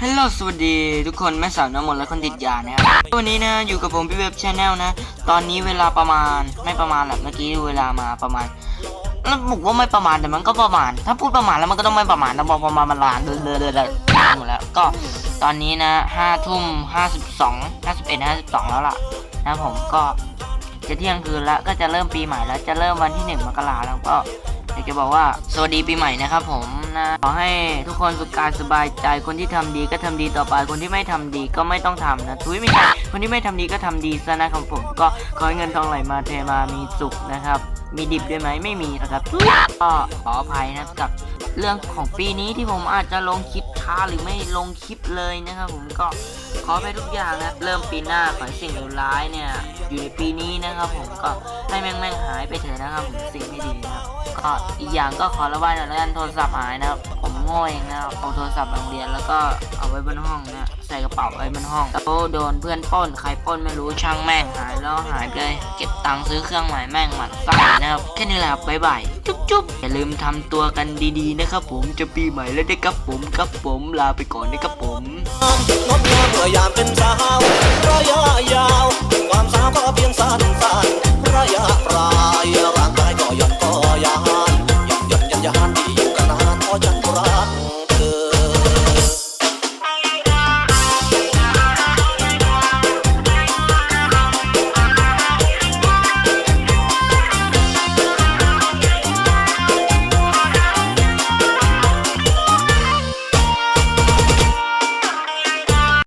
ฮัลโหลสวัสดีทุกคนแม่สาวน้ำมนต์และคนติดยานะครับวันนี้นะอยู่กับผมพี่เว็บชาแนลนะ ตอนนี้เวลาประมาณไม่ประมาณแหละเมื่อกี้เวลามาประมาณแล้วบอกว่าไม่ประมาณแต่มันก็ประมาณ ถ้าพูดประมาณแล้วมันก็ต้องไม่ประมาณนะบอกประมาณมันลานเดินเดินเดินเดินหมดแล้วก็ตอนนี้นะห้าทุ่มห้าสิบสองห้าสิบเอ็ดห้าสิบสองแล้วล่ะนะผมก็จะเที่ยงคืนแล้วก็จะเริ่มปีใหม่แล้วจะเริ่มวันที่หนึ่งมกราแล้วก็ อยากจะบอกว่าสวัสดีปีใหม่นะครับผมนะขอให้ทุกคนสุขกายสบายใจคนที่ทำดีก็ทำดีต่อไปคนที่ไม่ทำดีก็ไม่ต้องทำนะทุยไม่ใช่คนที่ไม่ทำดีก็ทำดีซะนะครับผมก็ขอให้เงินทองไหลมาเทมามีสุขนะครับมีดิบด้วยไหมไม่มีนะครับทุยก็ขออภัยนะกับเรื่องของปีนี้ที่ผมอาจจะลงคลิปช้าหรือไม่ลงคลิปเลยนะครับ ผมก็ขอไปทุกอย่างนะเริ่มปีหน้าขอให้สิ่งเลวร้ายเนี่ย อยู่ในปีนี้นะครับ ผมก็ให้แม่งแม่งๆหายไปเถอะนะครับผมสิ่งไม่ดีนะครับก็อีกอย่างก็ขอระบายหน่อยแล้วกันโทรศัพท์หายนะครับ โม่เองนะเอาโทรศัพท์โรงเรียนแล้วก็เอาไว้บนห้องนะใส่กระเป๋าไว้บนห้องแล้วโดนเพื่อนป้นใครป้นไม่รู้ช่างแม่งหายแล้วหายไปเลยเก็บตังค์ซื้อเครื่องใหม่แม่งหมันใส่นะครับแค่นี้แหละครับบ๊ายบายจุ๊บจุ๊บอย่าลืมทำตัวกันดีๆนะครับผมจะปีใหม่แล้วได้ครับผมครับผมลาไปก่อนนะครับผมงดงามเมื่อยามเป็นสาวระยะยาวความสาวก็เพียงสั้นสั้นระยะปลายร่างกายก็ยัอนก็ยันย่อนย่อนยานที่อยู่ยันนานพอฉัน